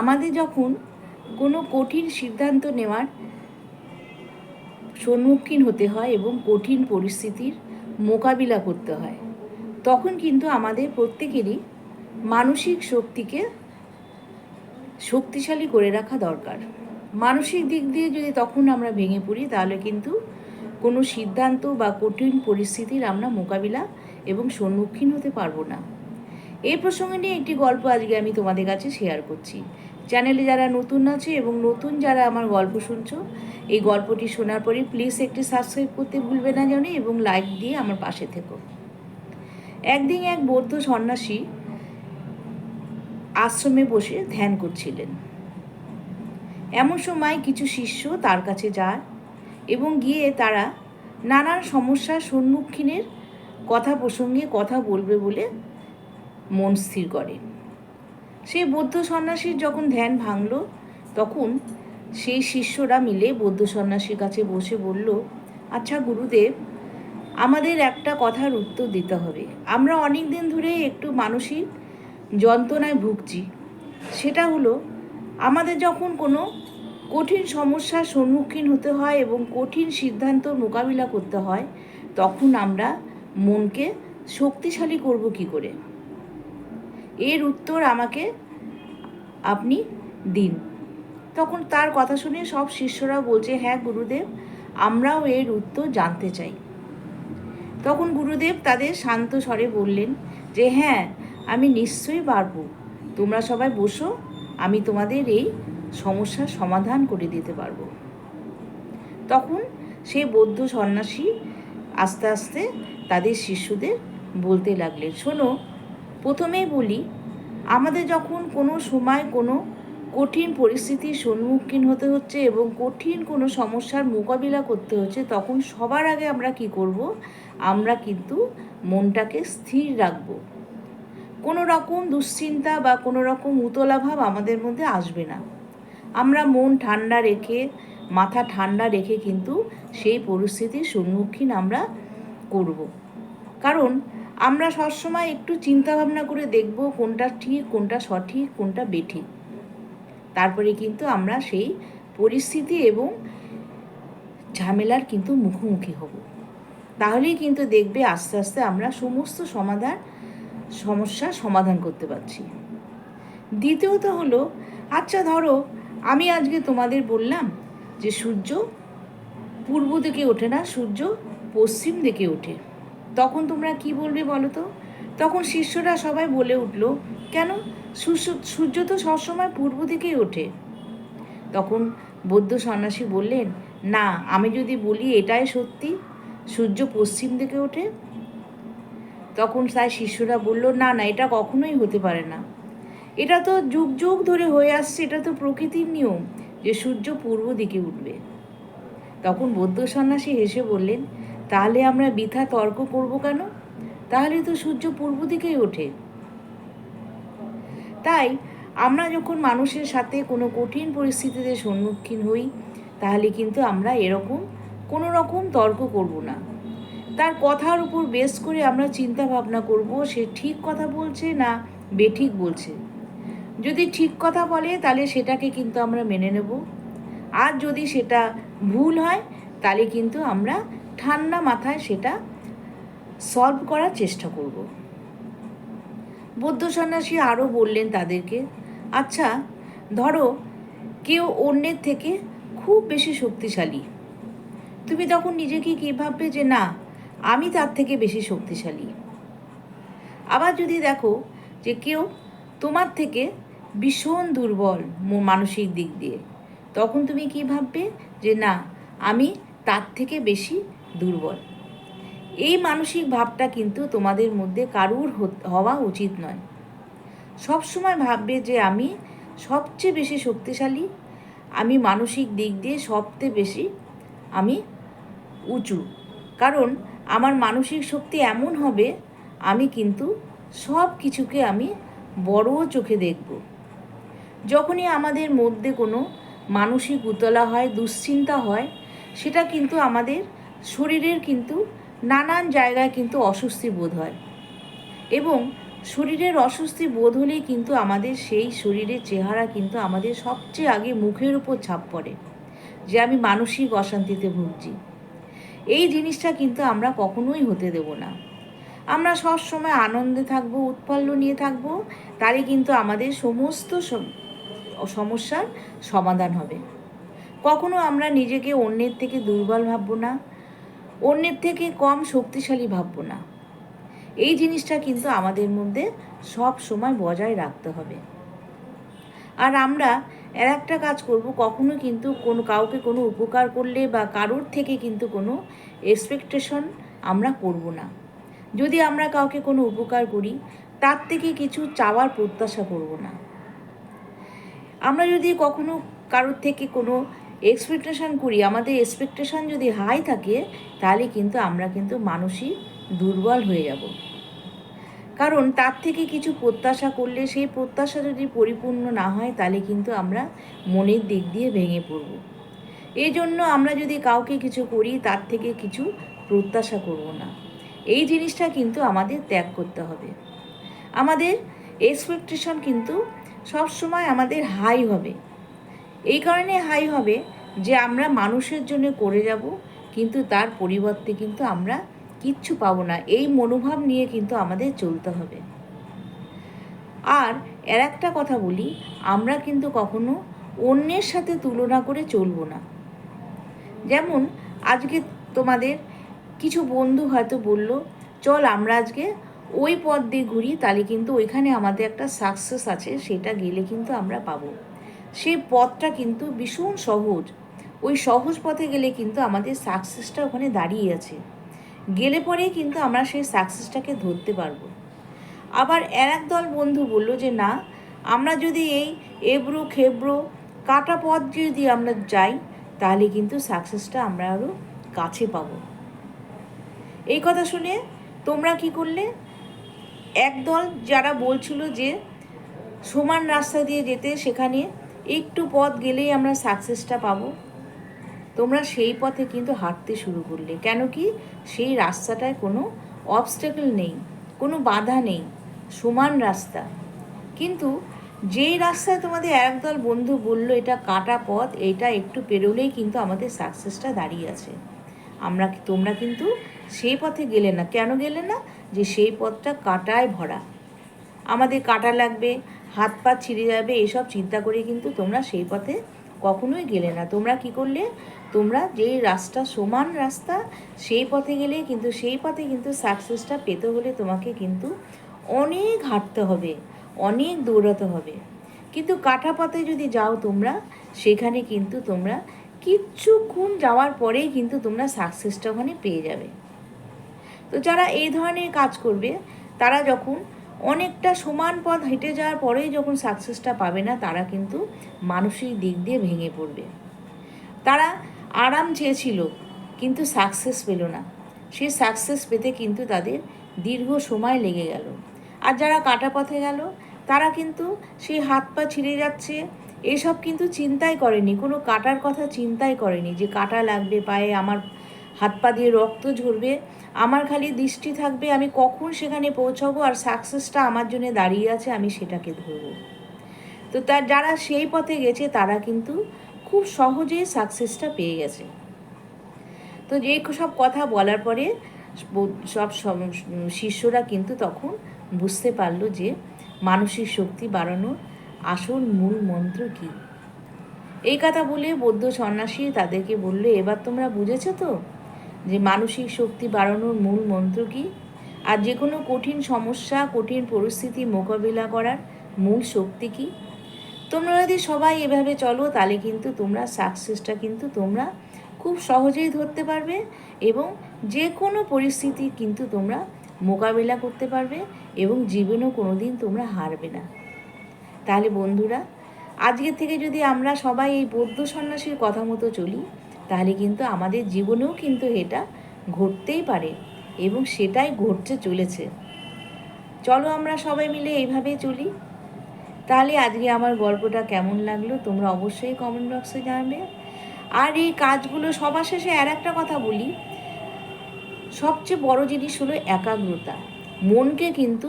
আমাদের যখন কোনো কঠিন সিদ্ধান্ত নেওয়ার সম্মুখীন হতে হয় এবং কঠিন পরিস্থিতির মোকাবিলা করতে হয়, তখন কিন্তু আমাদের প্রত্যেকেরই মানসিক শক্তিকে শক্তিশালী করে রাখা দরকার। মানসিক দিক দিয়ে যদি তখন আমরা ভেঙে পড়ি, তাহলে কিন্তু কোনো সিদ্ধান্ত বা কঠিন পরিস্থিতির আমরা মোকাবিলা এবং সম্মুখীন হতে পারব না। এই প্রসঙ্গে নিয়ে একটি গল্প আজকে আমি তোমাদের কাছে শেয়ার করছি। চ্যানেলে যারা নতুন আছে এবং নতুন যারা আমার গল্প শুনছো, এই গল্পটি শোনার পরে প্লিজ একটি সাবস্ক্রাইব করতে ভুলবে না জানি এবং লাইক দিয়ে আমার পাশে থেকো। একদিন এক বৌদ্ধ সন্ন্যাসী আশ্রমে বসে ধ্যান করছিলেন। এমন সময় কিছু শিষ্য তার কাছে যায় এবং গিয়ে তারা নানান সমস্যার সম্মুখীনের কথা প্রসঙ্গে কথা বলবে বলে মন স্থির করে। সেই বৌদ্ধ সন্ন্যাসীর যখন ধ্যান ভাঙল, তখন সেই শিষ্যরা মিলে বৌদ্ধ সন্ন্যাসীর কাছে বসে বলল আচ্ছা গুরুদেব, আমাদের একটা কথার উত্তর দিতে হবে। আমরা অনেক দিন ধরে একটু মানসিক যন্ত্রণায় ভুগছি। সেটা হলো, আমাদের যখন কোনো কঠিন সমস্যার সম্মুখীন হতে হয় এবং কঠিন সিদ্ধান্ত মোকাবিলা করতে হয়, তখন আমরা মনকে শক্তিশালী করব কি করে? এর উত্তর আমাকে আপনি দিন। তখন তার কথা শুনে সব শিষ্যরা বলছে হ্যাঁ গুরুদেব, আমরাও এর উত্তর জানতে চাই। তখন গুরুদেব তাদের শান্ত স্বরে বললেন যে হ্যাঁ আমি নিশ্চয়ই পারব। তোমরা সবাই বসো, আমি তোমাদের এই সমস্যার সমাধান করে দিতে পারব। তখন সেই বৌদ্ধ সন্ন্যাসী আস্তে আস্তে তাদের শিষ্যদের বলতে লাগলেন, শোনো প্রথমেই বলি, আমাদের যখন কোনো সময় কোনো কঠিন পরিস্থিতির সম্মুখীন হতে হচ্ছে এবং কঠিন কোনো সমস্যার মোকাবিলা করতে হচ্ছে, তখন সবার আগে আমরা কি করব? আমরা কিন্তু মনটাকে স্থির রাখব। কোনো রকম দুশ্চিন্তা বা কোনো রকম উতলাভাব আমাদের মধ্যে আসবে না। আমরা মন ঠান্ডা রেখে, মাথা ঠান্ডা রেখে কিন্তু সেই পরিস্থিতির সম্মুখীন আমরা করব। কারণ আমরা সবসময় একটু চিন্তা ভাবনা করে দেখব কোনটা ঠিক, কোনটা সঠিক, কোনটা বেঠিক। তারপরে কিন্তু আমরা সেই পরিস্থিতি এবং ঝামেলার কিন্তু মুখোমুখি হব। তাহলেই কিন্তু দেখবে আস্তে আস্তে আমরা সমস্ত সমাধান সমস্যার সমাধান করতে পারছি। দ্বিতীয়ত হলো আচ্ছা ধরো, আমি আজকে তোমাদের বললাম যে সূর্য পূর্ব দিকে ওঠে না, সূর্য পশ্চিম দিকে ওঠে। তখন তোমরা কি বলবে বলো তো? তখন শিষ্যরা সবাই বলে উঠল, কেন? সূর্য তো সবসময় পূর্ব দিকেই ওঠে। তখন বৌদ্ধ সন্ন্যাসী বললেন, না, আমি যদি বলি এটাই সত্যি, সূর্য পশ্চিম দিকে ওঠে? তখন তাই শিষ্যরা বলল, না না, এটা কখনোই হতে পারে না। এটা তো যুগ যুগ ধরে হয়ে আসছে, এটা তো প্রকৃতির নিয়ম যে সূর্য পূর্ব দিকে উঠবে। তখন বৌদ্ধ সন্ন্যাসী হেসে বললেন তাহলে আমরা বৃথা তর্ক করব কেন? তাহলে তো সূর্য পূর্ব দিকেই ওঠে। তাই আমরা যখন মানুষের সাথে কোনো কঠিন পরিস্থিতিতে সম্মুখীন হই, তাহলে কিন্তু আমরা এরকম কোনো রকম তর্ক করব না। তার কথার উপর বেস করে আমরা চিন্তা ভাবনা করব, সে ঠিক কথা বলছে না বেঠিক বলছে। যদি ঠিক কথা বলে, তাহলে সেটাকে কিন্তু আমরা মেনে নেব। আর যদি সেটা ভুল হয়, তাহলে কিন্তু আমরা ঠান্ডা মাথায় সেটা সলভ করার চেষ্টা করব। বৌদ্ধ সন্ন্যাসী আরও বললেন তাদেরকে আচ্ছা ধরো কেউ অন্যের থেকে খুব বেশি শক্তিশালী। তুমি তখন নিজেকে কী ভাববে যে, না, আমি তার থেকে বেশি শক্তিশালী? আবার যদি দেখো যে কেউ তোমার থেকে ভীষণ দুর্বল মানসিক দিক দিয়ে, তখন তুমি কি ভাববে যে, না, আমি তার থেকে বেশি দুর্বল। এই মানসিক ভাবটা কিন্তু তোমাদের মধ্যে কারুর হওয়া উচিত নয়। সবসময় ভাববে যে আমি সবচেয়ে বেশি শক্তিশালী, আমি মানসিক দিক দিয়ে সবচেয়ে বেশি আমি উঁচু। কারণ আমার মানসিক শক্তি এমন হবে, আমি কিন্তু সব কিছুকে আমি বড় চোখে দেখব। যখনই আমাদের মধ্যে কোনো মানসিক উতলা হয়, দুশ্চিন্তা হয়, সেটা কিন্তু আমাদের শরীরের কিন্তু নানান জায়গায় কিন্তু অস্বস্তি বোধ হয়। এবং শরীরের অস্বস্তি বোধ হলেই কিন্তু আমাদের সেই শরীরের চেহারা কিন্তু আমাদের সবচেয়ে আগে মুখের উপর ছাপ পড়ে, যে আমি মানসিক অশান্তিতে ভুগছি। এই জিনিসটা কিন্তু আমরা কখনোই হতে দেব না। আমরা সব সময় আনন্দে থাকব, উৎফুল্ল নিয়ে থাকব তাহলে কিন্তু আমাদের সমস্ত সমস্যার সমাধান হবে। কখনো আমরা নিজেকে অন্যের থেকে দুর্বল ভাববো না অন্যের থেকে কম শক্তিশালী ভাববো না এই জিনিসটা কিন্তু আমাদের মধ্যে সব সময় বজায় রাখতে হবে। আর আমরা এর একটা কাজ করব, কখনো কিন্তু কোনো কাউকে কোনো উপকার করলে বা কারোর থেকে কিন্তু কোনো এক্সপেকটেশন আমরা করব না। যদি আমরা কাউকে কোনো উপকার করি, তার থেকে কিছু চাওয়ার প্রত্যাশা করব না। আমরা যদি কখনো কারোর থেকে কোনো এক্সপেকটেশন করি, আমাদের এক্সপেকটেশন যদি হাই থাকে, তাহলে কিন্তু আমরা কিন্তু মানুষই দুর্বল হয়ে যাব। কারণ তার থেকে কিছু প্রত্যাশা করলে, সেই প্রত্যাশা যদি পরিপূর্ণ না হয়, তাহলে কিন্তু আমরা মনের দিক দিয়ে ভেঙে পড়ব। এই জন্য আমরা যদি কাউকে কিছু করি, তার থেকে কিছু প্রত্যাশা করব না। এই জিনিসটা কিন্তু আমাদের ত্যাগ করতে হবে। আমাদের এক্সপেকটেশন কিন্তু সব সময় আমাদের হাই হবে। এই কারণে হাই হবে যে আমরা মানুষের জন্য করে যাব, কিন্তু তার পরিবর্তে কিন্তু আমরা কিচ্ছু পাবো না। এই মনোভাব নিয়ে কিন্তু আমাদের চলতে হবে। আর এর একটা কথা বলি, আমরা কিন্তু কখনো অন্যের সাথে তুলনা করে চলবো না। যেমন আজকে তোমাদের কিছু বন্ধু হয়তো বলল, চল আমরা আজকে ওই পথ দিয়ে ঘুরি, তাহলে কিন্তু ওইখানে আমাদের একটা সাকসেস আছে, সেটা গেলে কিন্তু আমরা পাবো। সেই পথটা কিন্তু ভীষণ সহজ। ওই সহজ পথে গেলে কিন্তু আমাদের সাকসেসটা ওখানে দাঁড়িয়ে আছে। গেলে পরেই কিন্তু আমরা সেই সাকসেসটাকে ধরতে পারব। আবার এক দল বন্ধু বলল যে, না, আমরা যদি এই এবড়ো খেবড়ো কাটা পথ যদি আমরা যাই, তাহলে কিন্তু সাকসেসটা আমরা আরও কাছে পাবো। এই কথা শুনে তোমরা কি করলে? একদল যারা বলছিল যে, সমান রাস্তা দিয়ে যেতে সেখানে একটু পথ গেলেই আমরা সাকসেসটা পাবো। তোমরা সেই পথে কিন্তু হাঁটতে শুরু করলে। কেন কি? সেই রাস্তাটায় কোনো অবস্টেকল নেই, কোনো বাধা নেই, সমান রাস্তা। কিন্তু যেই রাস্তায় তোমাদের একদল বন্ধু বলল, এটা কাটা পথ এইটা একটু পেরোলেই কিন্তু আমাদের সাকসেসটা দাঁড়িয়ে আছে। আমরা তোমরা কিন্তু সেই পথে গেলে না। কেন গেলে না? যে সেই পথটা কাটায় ভরা। আমাদের কাটা লাগবে হাত পা ছিঁড়ে যাবে, এসব চিন্তা করে কিন্তু তোমরা সেই পথে কখনোই গেলে না। তোমরা কি করলে? তোমরা যেই রাস্তা, সমান রাস্তা, সেই পথে গেলে কিন্তু, সেই পথে কিন্তু সাকসেসটা পেতে হলে তোমাকে কিন্তু অনেক হাঁটতে হবে, অনেক দৌড়াতে হবে। কিন্তু কাটা পথে যদি যাও তোমরা, সেখানে কিন্তু তোমরা কিচ্ছুক্ষণ যাওয়ার পরেই কিন্তু তোমরা সাকসেসটা ওখানে পেয়ে যাবে। তো যারা এই ধরনের কাজ করবে, তারা যখন অনেকটা সমান পথ হেঁটে যাওয়ার পরেই যখন সাকসেসটা পাবে না, তারা কিন্তু মানসিক দিক দিয়ে ভেঙে পড়বে। তারা আরাম চেয়েছিল, কিন্তু সাকসেস পেল না। সেই সাকসেস পেতে কিন্তু তাদের দীর্ঘ সময় লেগে গেল। আর যারা কাটা পথে গেল, তারা কিন্তু সেই হাত পা ছিঁড়ে যাচ্ছে। এসব কিন্তু চিন্তাই করেনি, কোনো কাটার কথা চিন্তাই করেনি যে কাটা লাগবে পায়ে, আমার হাত পা দিয়ে রক্ত ঝরবে, আমার খালি দৃষ্টি থাকবে, আমি কখন সেখানে পৌঁছাবো আর সাকসেসটা আমার জন্য দাঁড়িয়ে আছে, আমি সেটাকে ধরবো। তো তার যারা সেই পথে গেছে, তারা কিন্তু খুব সহজে সাকসেসটা পেয়ে গেছে। তো যে সব কথা বলার পরে সব শিষ্যরা কিন্তু তখন বুঝতে পারল যে মানসিক শক্তি বাড়ানোর আসল মূল মন্ত্র কী। এই কথা বলে বৌদ্ধ সন্ন্যাসী তাদেরকে বলল, এবার তোমরা বুঝেছ তো যে মানসিক শক্তি বাড়ানোর মূল মন্ত্র কী? আর যে কোনো কঠিন সমস্যা, কঠিন পরিস্থিতি মোকাবিলা করার মূল শক্তি কী? তোমরা যদি সবাই এভাবে চলো, তাহলে কিন্তু তোমরা সাকসেসটা কিন্তু তোমরা খুব সহজেই ধরতে পারবে এবং যে কোনো পরিস্থিতি কিন্তু তোমরা মোকাবিলা করতে পারবে এবং জীবনেও কোনো দিন তোমরা হারবে না। তাহলে বন্ধুরা আজকে থেকে যদি আমরা সবাই এই বৌদ্ধ সন্ন্যাসীর কথা মতো চলি তাহলে কিন্তু আমাদের জীবনেও কিন্তু এটা ঘটতেই পারে এবং সেটাই ঘটতে চলেছে। চলো আমরা সবাই মিলে এইভাবে চলি। তাহলে আজকে আমার গল্পটা কেমন লাগল তোমরা অবশ্যই কমেন্ট বক্সে জানাবে। আর এই কাজগুলো সবার শেষে আর একটা কথা বলি। সবচেয়ে বড় জিনিস হলো একাগ্রতা। মনকে কিন্তু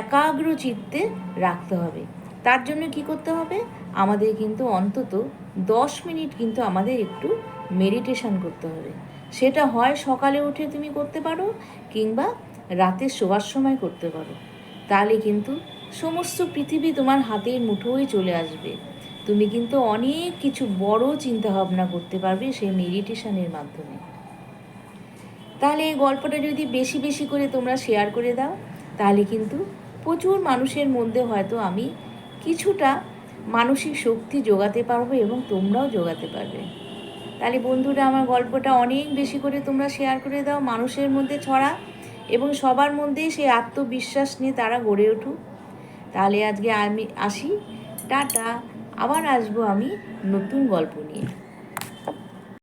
একাগ্র চিত্তে রাখতে হবে। তার জন্য কি করতে হবে? আমাদের কিন্তু অন্তত দশ মিনিট কিন্তু আমাদের একটু মেডিটেশন করতে হবে। সেটা হয় সকালে উঠে তুমি করতে পারো কিংবা রাতে শোবার সময় করতে পারো। তাহলে কিন্তু সমস্ত পৃথিবী তোমার হাতের মুঠোয় চলে আসবে। তুমি কিন্তু অনেক কিছু বড় চিন্তা ভাবনা করতে পারবে সেই মেডিটেশনের মাধ্যমে। তাহলে এই গল্পটা যদি বেশি বেশি করে তোমরা শেয়ার করে দাও, তাহলে কিন্তু প্রচুর মানুষের মধ্যে হয়তো আমি কিছুটা মানসিক শক্তি যোগাতে পারব এবং তোমরাও যোগাতে পারবে। তাহলে বন্ধুরা, আমার গল্পটা অনেক বেশি করে তোমরা শেয়ার করে দাও, মানুষের মধ্যে ছড়া এবং সবার মধ্যেই সেই আত্মবিশ্বাস নিয়ে তারা গড়ে উঠুক। তাহলে আজকে আমি আসি, টাটা। আবার আসব আমি নতুন গল্প নিয়ে।